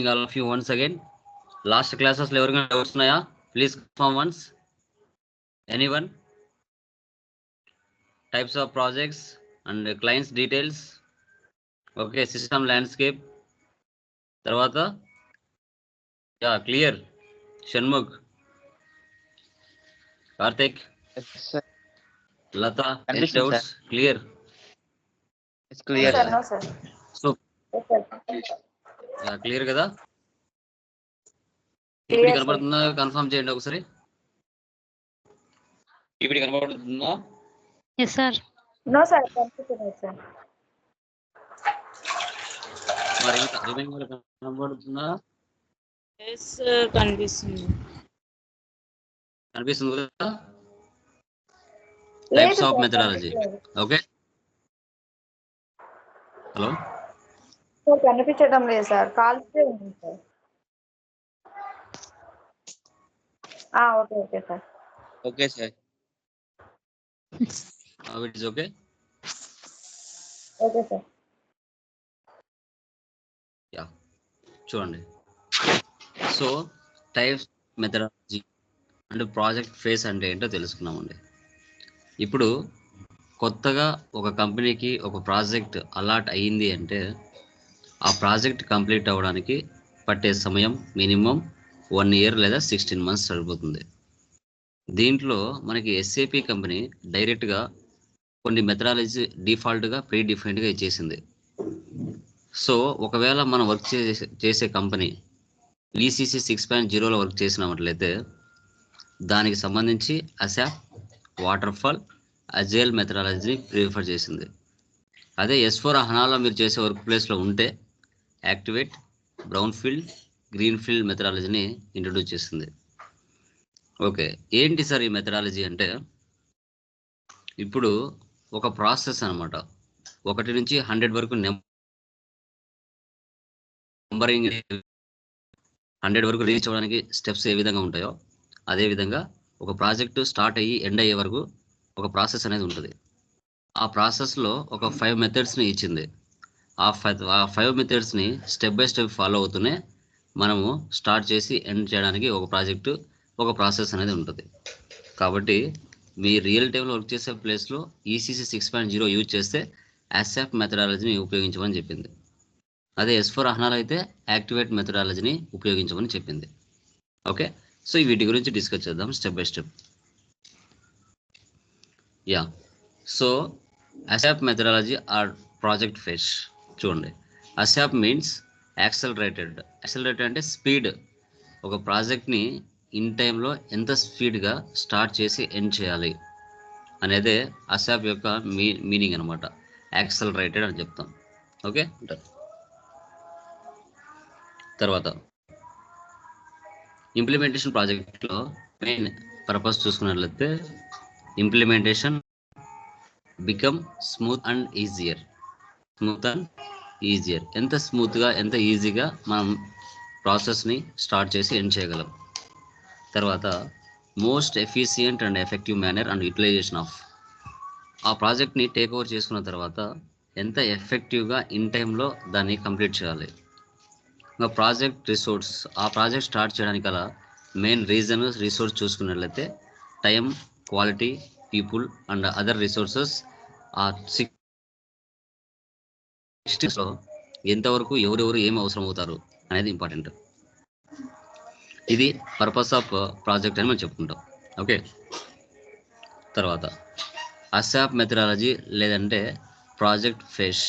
all of you once again. Last classes lo everyone? Please confirm once. Anyone? Types of projects and clients details. Okay, system landscape. Tarvata? Yeah, clear. Shanmug. Karthik. Yes, sir. Lata, any doubts? Clear. It's clear. Yes, sir, no, sir. So. Yes, sir. Clear కదా? ఇప్పుడు. కనబడుతుందా? Confirm చేయండి ఒకసారి. ఇప్పుడు కనబడుతుందా? Yes, sir. No, sir, confused, sir. మరి ఇంకా కనబడుతుందా? ఎస్ కనిపిస్తుంది. కనిపిస్తుంది కదా? Types of methodology. Okay hello కనిపించడం లేదు సార్. కాల్సే ఉంది sir. Okay okay sir. sir. It is okay okay sir. Yeah చూడండి. So types methodology and project phase అంటే ఏంటో తెలుసుకున్నామండి ఇప్పుడు కొత్తగా ఒక కంపెనీకి ఒక ప్రాజెక్ట్ అలాట్ అయ్యింది అంటే ఆ ప్రాజెక్ట్ కంప్లీట్ అవ్వడానికి పట్టే సమయం మినిమం వన్ ఇయర్ లేదా సిక్స్టీన్ మంత్స్ సరిపోతుంది. దీంట్లో మనకి ఎస్ఏపి కంపెనీ డైరెక్ట్గా కొన్ని మెథడాలజీ డిఫాల్ట్గా ప్రీ డిఫైన్డ్గా ఇచ్చేసింది. సో ఒకవేళ మనం వర్క్ చేసే చేసే కంపెనీ ఈసీసీ సిక్స్ పాయింట్ జీరోలో వర్క్ చేసినట్లయితే దానికి సంబంధించి అసాప్ వాటర్ ఫాల్ అజేల్ మెథడాలజీని ప్రిఫర్ చేసింది. అదే ఎస్ ఫోర్ హనాలో మీరు చేసే వర్క్ ప్లేస్లో ఉంటే activate brown field green field మెథడాలజీని introduce చేసింది ఓకే ఏంటి సార్ ఈ మెథడాలజీ అంటే? ఇప్పుడు ఒక ప్రాసెస్ అనమాట ఒకటి నుంచి హండ్రెడ్ వరకు నెంబరింగ్ హండ్రెడ్ వరకు రీచ్ అవ్వడానికి స్టెప్స్ ఏ విధంగా ఉంటాయో అదే విధంగా ఒక ప్రాజెక్టు స్టార్ట్ అయ్యి ఎండ్ అయ్యే వరకు ఒక ప్రాసెస్ అనేది ఉంటుంది. ఆ ప్రాసెస్లో ఒక ఫైవ్ మెథడ్స్ని ఇచ్చింది. ఆ ఫైవ్ ఆ ఫైవ్ మెథడ్స్ని స్టెప్ బై స్టెప్ ఫాలో అవుతూనే మనము స్టార్ట్ చేసి ఎండ్ చేయడానికి ఒక ప్రాజెక్టు ఒక ప్రాసెస్ అనేది ఉంటుంది. కాబట్టి మీ రియల్ టైంలో వర్క్ చేసే ప్లేస్లో ECC six point zero use చేస్తే అసాప్ మెథడాలజీని ఉపయోగించమని చెప్పింది. అదే ఎస్ ఫోర్ అహనాలు అయితే యాక్టివేట్ మెథడాలజీని ఉపయోగించమని చెప్పింది. ఓకే? సో వీటి గురించి డిస్కస్ చేద్దాం step by step. Yeah. So ASAP methodology or project phase చూడండి. అసాప్ మీన్స్ యాక్సలరేటెడ్ యాక్సలరేటెడ్ అంటే స్పీడ్ ఒక ప్రాజెక్ట్ని ఇన్ టైంలో ఎంత స్పీడ్గా స్టార్ట్ చేసి ఎండ్ చేయాలి అనేదే అసాప్ యొక్క మీ మీనింగ్ అనమాట యాక్సలరేటెడ్ అని చెప్తాం. ఓకే తర్వాత ఇంప్లిమెంటేషన్ ప్రాజెక్ట్లో మెయిన్ పర్పస్ చూసుకున్నట్లయితే implementation become smooth and easier smooth and easier ఎంత స్మూత్గా ఎంత ఈజీగా మనం ప్రాసెస్ని స్టార్ట్ చేసి ఎండ్ చేయగలం. తర్వాత most efficient and effective manner and utilization of ఆ ప్రాజెక్ట్ని టేక్ ఓవర్ చేసుకున్న తర్వాత ఎంత ఎఫెక్టివ్గా ఇన్ టైంలో దాన్ని కంప్లీట్ చేయాలి. ఇంకా ప్రాజెక్ట్ రిసోర్స్ ఆ ప్రాజెక్ట్ స్టార్ట్ చేయడానికి గల మెయిన్ రీజన్ రిసోర్స్ చూసుకున్నట్లయితే time quality people and other resources ఆ సిక్స్టీస్లో ఎంతవరకు ఎవరెవరు ఏం అవసరం అవుతారు అనేది ఇంపార్టెంట్. ఇది పర్పస్ ఆఫ్ ప్రాజెక్ట్ అని మనం చెప్పుకుంటాం. ఓకే తర్వాత అసాప్ మెథడాలజీ లేదంటే ప్రాజెక్ట్ ఫేష్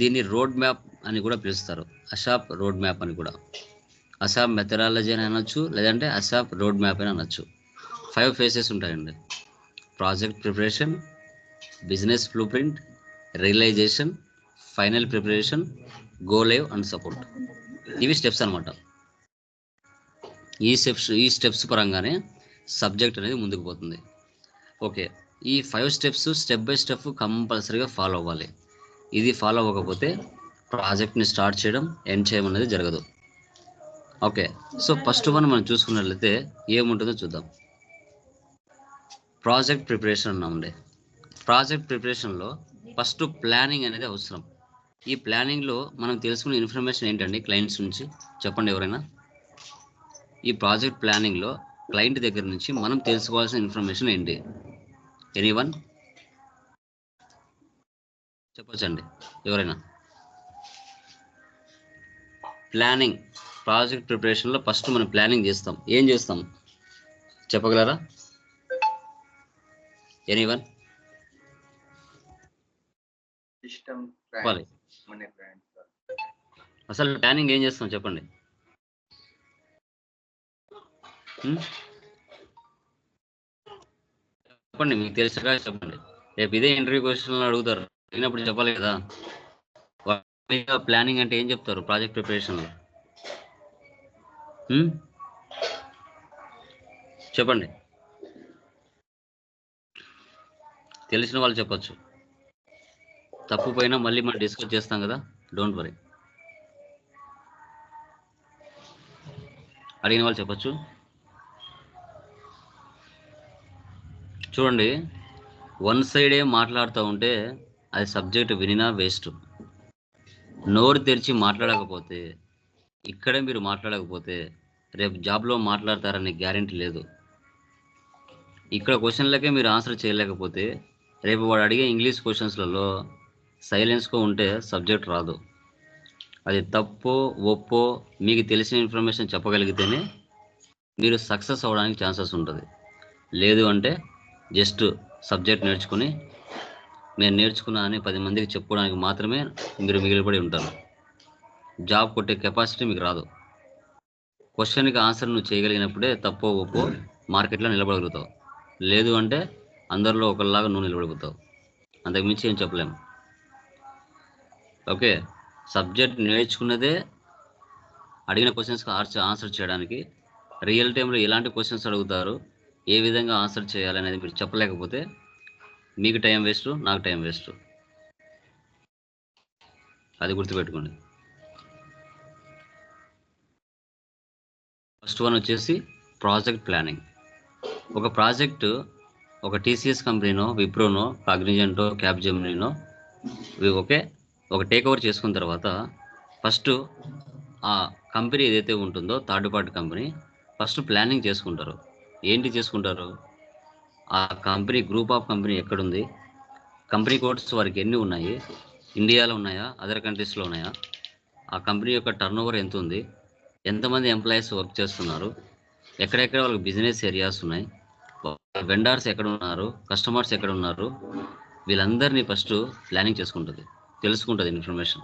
దీన్ని రోడ్ మ్యాప్ అని కూడా పిలుస్తారు. అసాప్ రోడ్ మ్యాప్ అని కూడా. అసాప్ మెథడాలజీ అని అనొచ్చు లేదంటే అసాప్ రోడ్ మ్యాప్ అని అనొచ్చు. ఫైవ్ ఫేసెస్ ఉంటాయండి. Project preparation business blueprint realization final preparation go live and support. ఇవి స్టెప్స్ అనమాట ఈ స్టెప్స్ ఈ స్టెప్స్ పరంగానే సబ్జెక్ట్ అనేది ముందుకు పోతుంది. ఓకే ఈ five steps step by step కంపల్సరీగా ఫాలో అవ్వాలి. ఇది ఫాలో అవ్వకపోతే ప్రాజెక్ట్ని స్టార్ట్ చేయడం ఎండ్ చేయడం అనేది జరగదు. ఓకే సో ఫస్ట్ వన్ మనం చూసుకున్నట్లయితే ఏముంటుందో చూద్దాం. ప్రాజెక్ట్ ప్రిపరేషన్ అన్నామండి. ప్రాజెక్ట్ ప్రిపరేషన్లో ఫస్ట్ ప్లానింగ్ అనేది అవసరం. ఈ ప్లానింగ్లో మనం తెలుసుకున్న ఇన్ఫర్మేషన్ ఏంటండి క్లయింట్స్ నుంచి? చెప్పండి ఎవరైనా. ఈ ప్రాజెక్ట్ ప్లానింగ్లో క్లయింట్ దగ్గర నుంచి మనం తెలుసుకోవాల్సిన ఇన్ఫర్మేషన్ ఏంటి? ఎనీ వన్ చెప్పొచ్చండి. ఎవరైనా. ప్లానింగ్ ప్రాజెక్ట్ ప్రిపరేషన్లో ఫస్ట్ మనం ప్లానింగ్ చేస్తాం. ఏం చేస్తాం? చెప్పగలరా? ఎనీ వన్ సిస్టమ్ చెప్పాలి అసలు ప్లానింగ్ ఏం చేస్తాం చెప్పండి. చెప్పండి మీకు తెలిసగా చెప్పండి. రేపు ఇదే ఇంటర్వ్యూ క్వశ్చన్లు అడుగుతారు. అయినప్పుడు చెప్పాలి కదా. ప్లానింగ్ అంటే ఏం చెప్తారు ప్రాజెక్ట్ ప్రిపరేషన్లో చెప్పండి. తెలిసిన వాళ్ళు చెప్పచ్చు. తప్పు పైన మళ్ళీ మనం డిస్కస్ చేస్తాం కదా. డోంట్ వరీ అడిగిన వాళ్ళు చెప్పచ్చు. చూడండి వన్ సైడే మాట్లాడుతూ ఉంటే అది సబ్జెక్ట్ వినినా వేస్ట్ నోరు తెరిచి మాట్లాడకపోతే ఇక్కడే మీరు మాట్లాడకపోతే రేపు జాబ్లో మాట్లాడతారనే గ్యారెంటీ లేదు. ఇక్కడ క్వశ్చన్లకే మీరు ఆన్సర్ చేయలేకపోతే రేపు వాడు అడిగే ఇంగ్లీష్ క్వశ్చన్స్లలో సైలెన్స్గా ఉంటే సబ్జెక్ట్ రాదు. అది తప్పో ఒప్పో మీకు తెలిసిన ఇన్ఫర్మేషన్ చెప్పగలిగితేనే మీరు సక్సెస్ అవ్వడానికి ఛాన్సెస్ ఉంటుంది. లేదు అంటే జస్ట్ సబ్జెక్ట్ నేర్చుకుని నేను నేర్చుకున్నా అని పది మందికి చెప్పుకోవడానికి మాత్రమే మీరు మిగిలిపడి ఉంటారు. జాబ్ కొట్టే కెపాసిటీ మీకు రాదు. క్వశ్చన్కి ఆన్సర్ నువ్వు చేయగలిగినప్పుడే తప్పో ఒప్పో మార్కెట్లో నిలబడగలుగుతావు. లేదు అంటే అందరిలో ఒకరిలాగా నువ్వు నిలబడిపోతావు. అంతకు మించి ఏం చెప్పలేము ఓకే. సబ్జెక్ట్ నేర్చుకున్నదే అడిగిన క్వశ్చన్స్కి ఆన్సర్ ఆన్సర్ చేయడానికి రియల్ టైంలో ఎలాంటి క్వశ్చన్స్ అడుగుతారు ఏ విధంగా ఆన్సర్ చేయాలనేది మీరు చెప్పలేకపోతే మీకు టైం వేస్ట్ నాకు టైం వేస్ట్. అది గుర్తుపెట్టుకోండి. ఫస్ట్ వన్ వచ్చేసి ప్రాజెక్ట్ ప్లానింగ్. ఒక ప్రాజెక్టు ఒక టీసీఎస్ కంపెనీనో విప్రోనో కాగ్నిజెంటో క్యాబ్జెమినో ఓకే? ఒక టేక్ ఓవర్ చేసుకున్న తర్వాత ఫస్ట్ ఆ కంపెనీ ఏదైతే ఉంటుందో third party company first planning చేసుకుంటారు. ఏంటి చేసుకుంటారు? ఆ కంపెనీ గ్రూప్ ఆఫ్ కంపెనీ ఎక్కడుంది? కంపెనీ కోడ్స్ వారికి ఎన్ని ఉన్నాయి? ఇండియాలో ఉన్నాయా? అదర్ కంట్రీస్లో ఉన్నాయా? ఆ కంపెనీ యొక్క టర్న్ ఓవర్ ఎంత ఉంది ఎంతమంది ఎంప్లాయీస్ వర్క్ చేస్తున్నారు? ఎక్కడెక్కడ వాళ్ళకి బిజినెస్ ఏరియాస్ ఉన్నాయి? వెండర్స్ ఎక్కడ ఉన్నారు? కస్టమర్స్ ఎక్కడ ఉన్నారు? వీళ్ళందరినీ ఫస్ట్ ప్లానింగ్ చేసుకుంటుంది. తెలుసుకుంటుంది ఇన్ఫర్మేషన్.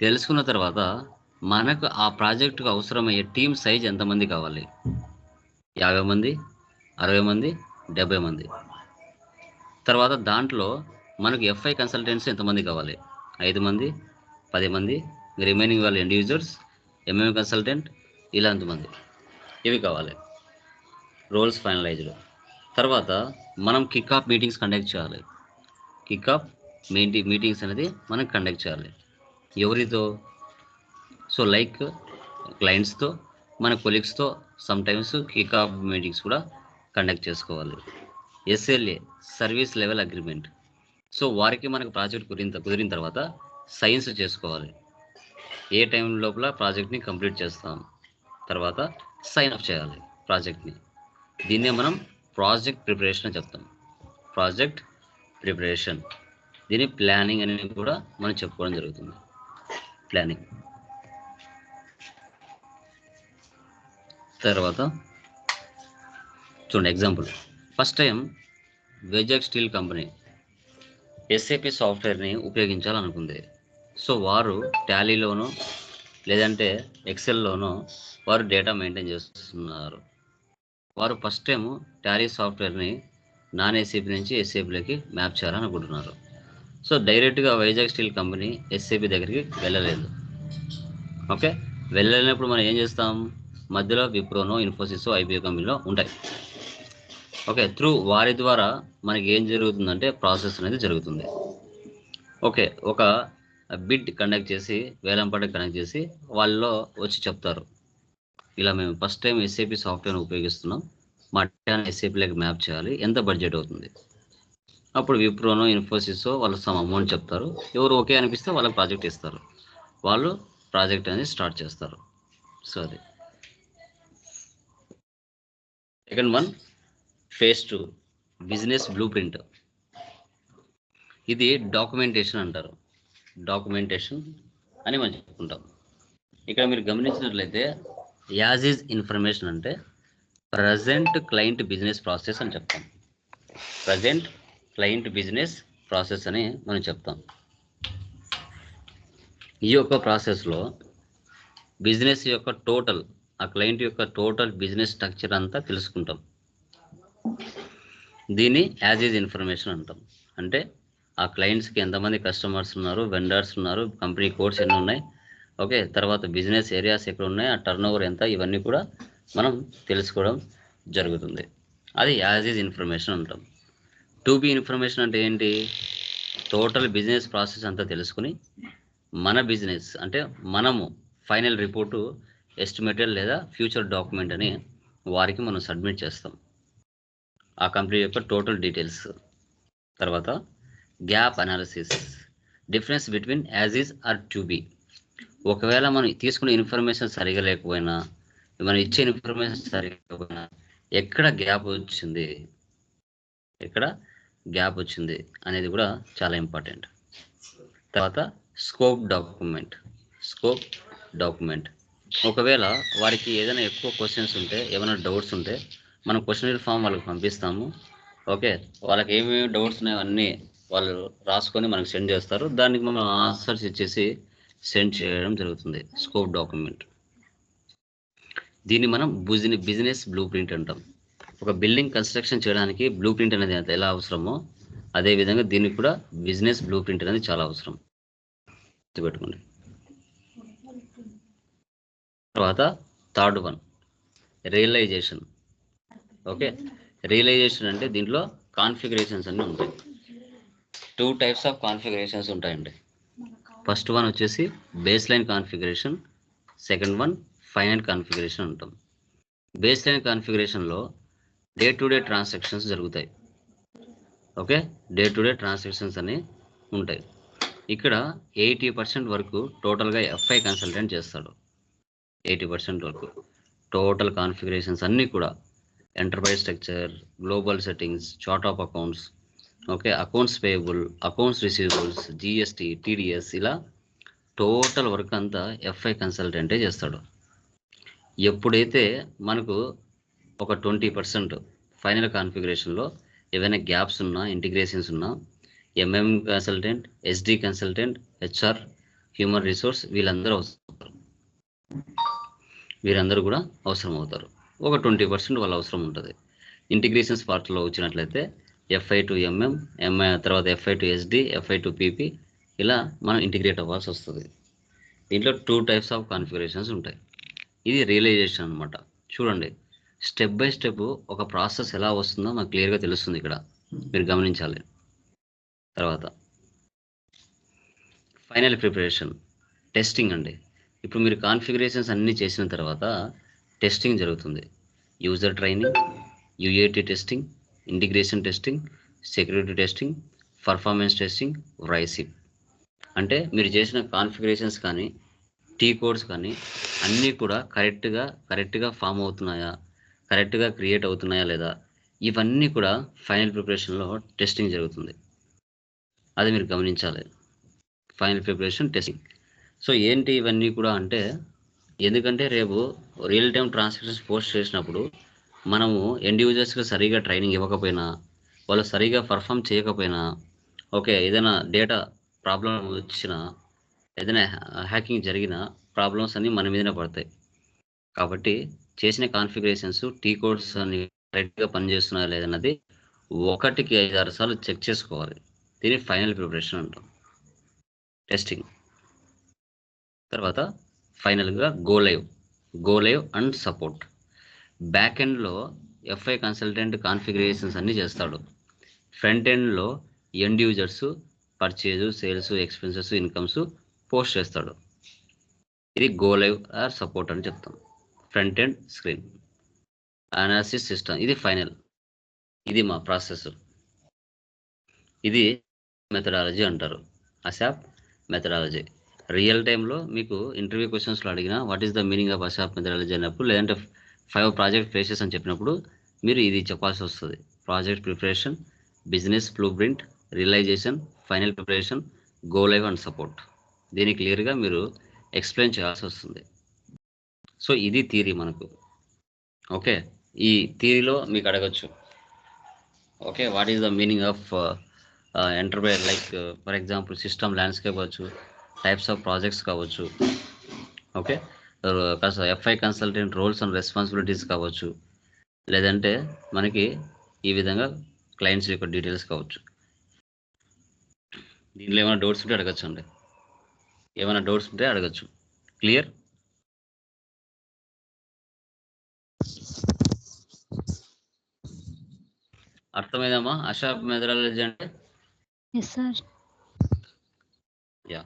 తెలుసుకున్న తర్వాత మనకు ఆ ప్రాజెక్టుకు అవసరమయ్యే టీం సైజ్ ఎంతమంది కావాలి? యాభై మంది అరవై మంది డెబ్బై మంది. తర్వాత దాంట్లో మనకు ఎఫ్ఐ కన్సల్టెంట్స్ ఎంతమంది కావాలి? ఐదు మంది పది మంది రిమైనింగ్ వాళ్ళ ఎండ్ యూజర్స్ ఎంఎం కన్సల్టెంట్ ఇలా ఎంతమంది ఇవి కావాలి. Roles finalised. తర్వాత మనం కిక్ ఆఫ్ మీటింగ్స్ కండక్ట్ చేయాలి. కిక్ ఆఫ్ మీటి మీటింగ్స్ అనేది మనం కండక్ట్ చేయాలి. ఎవరితో? సో లైక్ క్లయింట్స్తో మన కొలీగ్స్తో సమ్టైమ్స్ కిక్ ఆఫ్ మీటింగ్స్ కూడా కండక్ట్ చేసుకోవాలి. SLA service level agreement. So వారికి మనకు ప్రాజెక్ట్ కుదిరిన కుదిరిన తర్వాత సైన్స్ చేసుకోవాలి. ఏ టైం లోపల ప్రాజెక్ట్ని కంప్లీట్ చేస్తాం. తర్వాత సైన్ అప్ చేయాలి ప్రాజెక్ట్ని. దీన్నే మనం ప్రాజెక్ట్ ప్రిపరేషన్ చెప్తాం. Project preparation. దీని ప్లానింగ్ అనేది కూడా మనం చెప్పుకోవడం జరుగుతుంది. ప్లానింగ్. తర్వాత చూడండి example. First time Vizag steel company SAP సాఫ్ట్వేర్ని ఉపయోగించాలనుకుంది. సో వారు ట్యాలీలోనో లేదంటే ఎక్సెల్లోనో వారు డేటా మెయింటైన్ చేస్తున్నారు. వారు ఫస్ట్ టైం టాలీ సాఫ్ట్వేర్ని నాన్ ఏసీపీ నుంచి ఎస్ఏపీలోకి మ్యాప్ చేయాలనుకుంటున్నారు. సో డైరెక్ట్గా వైజాగ్ స్టీల్ కంపెనీ ఎస్ఏపీ దగ్గరికి వెళ్ళలేదు. ఓకే? వెళ్ళలేనప్పుడు మనం ఏం చేస్తాం? మధ్యలో విప్రోనో ఇన్ఫోసిస్ ఐబీఓ కంపెనీలో ఉంటాయి. ఓకే? త్రూ వారి ద్వారా మనకి ఏం జరుగుతుందంటే ప్రాసెస్ అనేది జరుగుతుంది. ఓకే? ఒక బిడ్ కండక్ట్ చేసి వేలంపాట కండక్ట్ చేసి వాళ్ళలో వచ్చి చెప్తారు. ఇలా మేము ఫస్ట్ టైం ఎస్ఏపి సాఫ్ట్వేర్ని ఉపయోగిస్తున్నాం. మా ఎస్ఏపీలోకి మ్యాప్ చేయాలి. ఎంత బడ్జెట్ అవుతుంది? అప్పుడు విప్రోనో ఇన్ఫోసిస్ వాళ్ళు సమ అమౌంట్ చెప్తారు. ఎవరు ఓకే అనిపిస్తే వాళ్ళకి ప్రాజెక్ట్ ఇస్తారు. వాళ్ళు ప్రాజెక్ట్ అనేది స్టార్ట్ చేస్తారు. సో అది. Second one phase two business blue print. ఇది డాక్యుమెంటేషన్ అంటారు. డాక్యుమెంటేషన్ అని మనం చెప్పుకుంటాం. ఇక్కడ మీరు గమనించినట్లయితే యాజ్ ఈజ్ ఇన్ఫర్మేషన్ అంటే ప్రజెంట్ క్లయింట్ బిజినెస్ ప్రాసెస్ అని చెప్తాం. ప్రజెంట్ క్లయింట్ బిజినెస్ ప్రాసెస్ అని మనం చెప్తాం. ఈ యొక్క ప్రాసెస్లో బిజినెస్ యొక్క టోటల్ ఆ క్లయింట్ యొక్క టోటల్ బిజినెస్ స్ట్రక్చర్ అంతా తెలుసుకుంటాం. దీన్ని యాజ్ ఈజ్ ఇన్ఫర్మేషన్ అంటాం. అంటే ఆ క్లయింట్స్కి ఎంతమంది కస్టమర్స్ ఉన్నారు వెండర్స్ ఉన్నారు కంపెనీ కోడ్స్ ఎన్ని ఉన్నాయి ఓకే తర్వాత బిజినెస్ ఏరియాస్ ఎక్కడ ఉన్నాయి ఆ టర్న్ ఓవర్ ఎంత ఇవన్నీ కూడా మనం తెలుసుకోవడం జరుగుతుంది. అది యాజ్ ఈజ్ ఇన్ఫర్మేషన్ అంటాం. టు బి ఇన్ఫర్మేషన్ అంటే ఏంటి? టోటల్ బిజినెస్ ప్రాసెస్ అంతా తెలుసుకుని మన బిజినెస్ అంటే మనము ఫైనల్ రిపోర్టు ఎస్టిమేటెడ్ లేదా ఫ్యూచర్ డాక్యుమెంట్ అని వారికి మనం సబ్మిట్ చేస్తాం. ఆ కంపెనీ యొక్క టోటల్ డీటెయిల్స్. తర్వాత gap analysis. Difference between as is or to be. ఒకవేళ మనం తీసుకునే ఇన్ఫర్మేషన్ సరిగా లేకపోయినా మనం ఇచ్చే ఇన్ఫర్మేషన్ సరిగా లేకపోయినా ఎక్కడ గ్యాప్ వచ్చింది? ఎక్కడ గ్యాప్ వచ్చింది అనేది కూడా చాలా ఇంపార్టెంట్. తర్వాత స్కోప్ డాక్యుమెంట్. Scope document. ఒకవేళ వారికి ఏదైనా ఎక్కువ క్వశ్చన్స్ ఉంటే ఏమైనా డౌట్స్ ఉంటే మనం క్వశ్చనరీ ఫామ్ వాళ్ళకి పంపిస్తాము. ఓకే? వాళ్ళకి ఏమేమి డౌట్స్ ఉన్నాయో అన్నీ వాళ్ళు రాసుకొని మనకు సెండ్ చేస్తారు. దానికి మనం ఆన్సర్స్ ఇచ్చేసి సెండ్ చేయడం జరుగుతుంది. Scope document. దీన్ని మనం బిజినెస్ బిజినెస్ బ్లూ ప్రింట్ అంటాం. ఒక బిల్డింగ్ కన్స్ట్రక్షన్ చేయడానికి బ్లూ ప్రింట్ అనేది ఎంత- ఎలా అవసరమో అదేవిధంగా దీనికి కూడా బిజినెస్ బ్లూ ప్రింట్ అనేది చాలా అవసరం. గుర్తుపెట్టుకోండి. తర్వాత third one realization okay realization అంటే దీంట్లో కాన్ఫిగరేషన్స్ అన్నీ ఉంటాయి. టూ టైప్స్ ఆఫ్ కాన్ఫిగరేషన్స్ ఉంటాయండి. ఫస్ట్ వన్ వచ్చేసి baseline configuration second one final configuration ఉంటాం బేస్ లైన్ కాన్ఫిగరేషన్లో డే టు డే ట్రాన్సాక్షన్స్ జరుగుతాయి. Okay? Day to day transactions అని ఉంటాయి. ఇక్కడ ఎయిటీ పర్సెంట్ వరకు టోటల్గా ఎఫ్ఐ కన్సల్టెంట్ చేస్తాడు. ఎయిటీ పర్సెంట్ వరకు. టోటల్ కాన్ఫిగరేషన్స్ అన్నీ కూడా. Enterprise structure global settings chart of accounts okay? Accounts payable accounts receivables GST TDS ఇలా టోటల్ వర్క్ అంతా ఎఫ్ఐ కన్సల్టెంటే చేస్తాడు. ఎప్పుడైతే మనకు ఒక ట్వంటీ పర్సెంట్ ఫైనల్ కాన్ఫిగరేషన్లో ఏవైనా గ్యాప్స్ ఉన్నా ఇంటిగ్రేషన్స్ ఉన్నా MM consultant SD consultant HR human resource వీళ్ళందరూ అవసరం వీరందరూ కూడా అవసరం అవుతారు. ఒక ట్వంటీ పర్సెంట్ వాళ్ళ అవసరం ఉంటుంది. ఇంటిగ్రేషన్స్ పార్ట్లో వచ్చినట్లయితే ఎఫ్ఐ టు ఎంఎం ఎంఐ తర్వాత FI to SD FI to PP ఇలా మనం ఇంటిగ్రేట్ అవ్వాల్సి వస్తుంది. దీంట్లో టూ టైప్స్ ఆఫ్ కాన్ఫిగరేషన్స్ ఉంటాయి. ఇది రియలైజేషన్ అనమాట చూడండి. స్టెప్ బై స్టెప్ ఒక ప్రాసెస్ ఎలా వస్తుందో నాకు క్లియర్గా తెలుస్తుంది ఇక్కడ. మీరు గమనించాలి. తర్వాత. Final preparation. టెస్టింగ్ అండి. ఇప్పుడు మీరు కాన్ఫిగరేషన్స్ అన్నీ చేసిన తర్వాత టెస్టింగ్ జరుగుతుంది. User training UAT testing integration testing security testing performance testing రైసిప్ అంటే మీరు చేసిన కాన్ఫిగరేషన్స్ కానీ టీ కోడ్స్ కానీ అన్నీ కూడా కరెక్ట్గా కరెక్ట్గా ఫామ్ అవుతున్నాయా? కరెక్ట్గా క్రియేట్ అవుతున్నాయా లేదా? ఇవన్నీ కూడా ఫైనల్ ప్రిపరేషన్లో టెస్టింగ్ జరుగుతుంది. అది మీరు గమనించాలి. Final preparation testing. సో ఏంటి ఇవన్నీ కూడా అంటే ఎందుకంటే రేపు రియల్ టైం ట్రాన్సాక్షన్స్ పోస్ట్ చేసినప్పుడు మనము ఎండ్ యూజర్స్కి సరిగా ట్రైనింగ్ ఇవ్వకపోయినా వాళ్ళు సరిగా పర్ఫామ్ చేయకపోయినా ఓకే ఏదైనా డేటా ప్రాబ్లం వచ్చినా ఏదైనా హ్యాకింగ్ జరిగిన ప్రాబ్లమ్స్ అన్నీ మన మీదనే పడతాయి. కాబట్టి చేసిన కాన్ఫిగరేషన్స్ టీ కోడ్స్ అని కరెక్ట్గా పనిచేస్తున్నాయా లేదన్నది ఒకటికి ఐదు ఆరు సార్లు చెక్ చేసుకోవాలి. దీని ఫైనల్ ప్రిపరేషన్ అంటాం. టెస్టింగ్. తర్వాత ఫైనల్గా go live. Go live and support. Back ఎండ్లో ఎఫ్ఐ కన్సల్టెంట్ కాన్ఫిగరేషన్స్ అన్నీ చేస్తాడు. ఫ్రంట్ ఎండ్లో end users purchase sales expenses incomes post చేస్తాడు. ఇది గో లైవ్ ఆర్ సపోర్ట్ అని చెప్తాం. Front end screen. Analysis system ఇది ఫైనల్. ఇది మా ప్రాసెస్. ఇది మెథడాలజీ అంటారు. అసాప్ మెథడాలజీ రియల్ టైంలో మీకు ఇంటర్వ్యూ క్వశ్చన్స్లో అడిగిన what is the meaning of ASAP methodology అన్నప్పుడు లేదంటే ఫైవ్ ప్రాజెక్ట్ ఫేసెస్ అని చెప్పినప్పుడు మీరు ఇది చెప్పాల్సి వస్తుంది. Project preparation business blue print realization final preparation go live and support దీన్ని క్లియర్గా మీరు ఎక్స్ప్లెయిన్ చేయాల్సి వస్తుంది. సో ఇది థీరీ మనకు. ఓకే? ఈ థీరీలో మీకు అడగచ్చు. Okay? What is the meaning of enterprise? Like for example system landscape కావచ్చు టైప్స్ ఆఫ్ ప్రాజెక్ట్స్ కావచ్చు. Okay? FI consultant roles and responsibilities కావచ్చు. లేదంటే మనకి ఈ విధంగా క్లయింట్స్ యొక్క డీటెయిల్స్ కావచ్చు. దీనిలో ఏమైనా డౌట్స్ ఉంటే అడగచ్చు అండి ఏమైనా డౌట్స్ ఉంటే అడగచ్చు. క్లియర్? అర్థమైందమ్మా? అషాప్ మెథడాలజీ అంటే యా